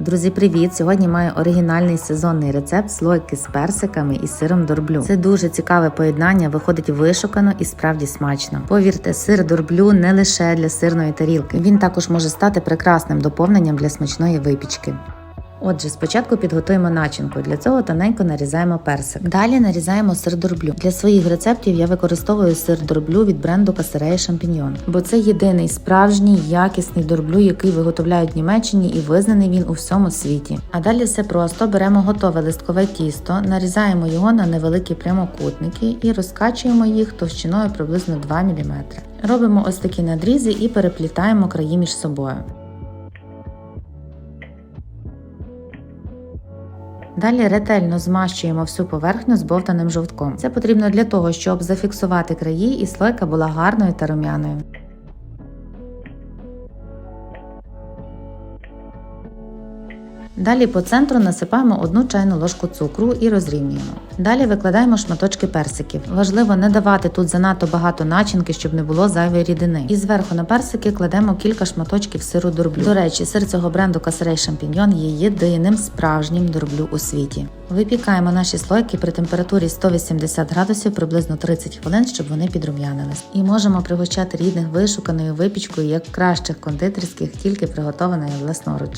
Друзі, привіт! Сьогодні маю оригінальний сезонний рецепт слойки з персиками і сиром дорблю. Це дуже цікаве поєднання, виходить вишукано і справді смачно. Повірте, сир дорблю не лише для сирної тарілки. Він також може стати прекрасним доповненням для смачної випічки. Отже, спочатку підготуємо начинку. Для цього тоненько нарізаємо персик. Далі нарізаємо сир дорблю. Для своїх рецептів я використовую сир дорблю від бренду Касерея Шампіньйон, бо це єдиний справжній якісний дорблю, який виготовляють в Німеччині і визнаний він у всьому світі. А далі все просто беремо готове листкове тісто, нарізаємо його на невеликі прямокутники і розкачуємо їх товщиною приблизно 2 мм. Робимо ось такі надрізи і переплітаємо краї між собою. Далі ретельно змащуємо всю поверхню з бовтаним жовтком. Це потрібно для того, щоб зафіксувати краї і слойка була гарною та рум'яною. Далі по центру насипаємо одну чайну ложку цукру і розрівнюємо. Далі викладаємо шматочки персиків. Важливо не давати тут занадто багато начинки, щоб не було зайвої рідини. І зверху на персики кладемо кілька шматочків сиру дорблю. До речі, сир цього бренду Касерей Шампіньйон є єдиним справжнім дорблю у світі. Випікаємо наші слойки при температурі 180 градусів приблизно 30 хвилин, щоб вони підрум'янились. І можемо пригощати рідних вишуканою випічкою як кращих кондитерських, тільки приготованою власноруч.